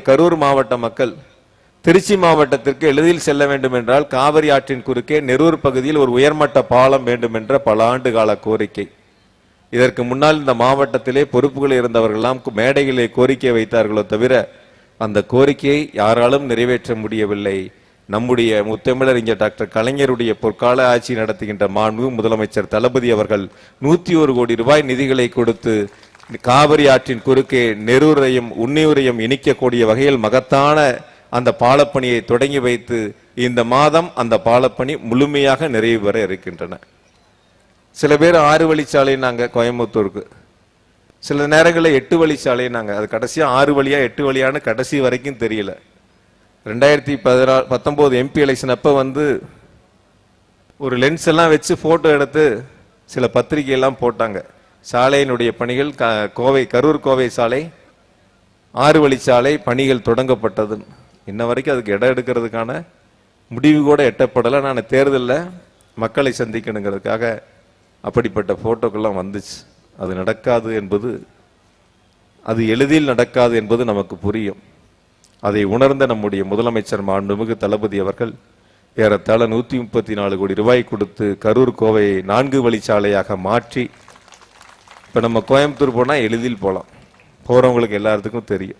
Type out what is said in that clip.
கரூர் மாவட்ட மக்கள் திருச்சி மாவட்டத்திற்கு எளிதில் செல்ல வேண்டும் என்றால் காவிரி ஆற்றின் குறுக்கே நெரூர் பகுதியில் ஒரு உயர்மட்ட பாலம் வேண்டும் என்ற பல ஆண்டு கால கோரிக்கை. இதற்கு முன்னால் இந்த மாவட்டத்திலே பொறுப்புகள் இருந்தவர்களெல்லாம் மேடைகளை கோரிக்கை வைத்தார்களோ தவிர அந்த கோரிக்கையை யாராலும் நிறைவேற்ற முடியவில்லை. நம்முடைய முத்தமிழர் இங்கே டாக்டர் கலைஞருடைய பொற்கால ஆட்சி நடத்துகின்ற மாண்பு முதலமைச்சர் தளபதி அவர்கள் நூத்தி ஒரு கோடி ரூபாய் நிதிகளை கொடுத்து காவிரி ஆற்றின் குறுக்கே நெரூரையும் உன்னியூரையும் இணைக்கக்கூடிய வகையில் மகத்தான அந்த பாலப்பணியை தொடங்கி வைத்து இந்த மாதம் அந்த பாலப்பணி முழுமையாக நிறைவு பெற இருக்கின்றன. சில பேர் ஆறு வழிச்சாலை நாங்கள் கோயம்புத்தூருக்கு. சில நேரங்களில் எட்டு வழிச்சாலை நாங்கள் அது கடைசியாக ஆறு வழியாக எட்டு வழியான்னு கடைசி வரைக்கும் தெரியல. ரெண்டாயிரத்தி பதினா பத்தொம்போது எம்பி எலெக்ஷன் அப்போ வந்து ஒரு லென்ஸ் எல்லாம் வச்சு ஃபோட்டோ எடுத்து சில பத்திரிகையெல்லாம் போட்டாங்க. சாலையினுடைய பணிகள் க- கோவை கரூர் கோவை சாலை ஆறு வழிச்சாலை பணிகள் தொடங்கப்பட்டது. இன்ன வரைக்கும் அதுக்கு இடம் எடுக்கிறதுக்கான முடிவு கூட எட்டப்படலை. நான் தேர்தலில் மக்களை சந்திக்கணுங்கிறதுக்காக அப்படிப்பட்ட ஃபோட்டோக்கள்லாம் வந்துச்சு. அது நடக்காது என்பது அது எளிதில் நடக்காது என்பது நமக்கு புரியும். அதை உணர்ந்த நம்முடைய முதலமைச்சர் மாண்புமிகு தளபதி அவர்கள் ஏறத்தாழ நூற்றி முப்பத்தி நாலு கோடி ரூபாய் கொடுத்து கரூர் கோவையை நான்கு வழிச்சாலையாக மாற்றி இப்போ நம்ம கோயம்புத்தூர் போனால் எளிதில் போகலாம் போகிறவங்களுக்கு எல்லாத்துக்கும் தெரியும்.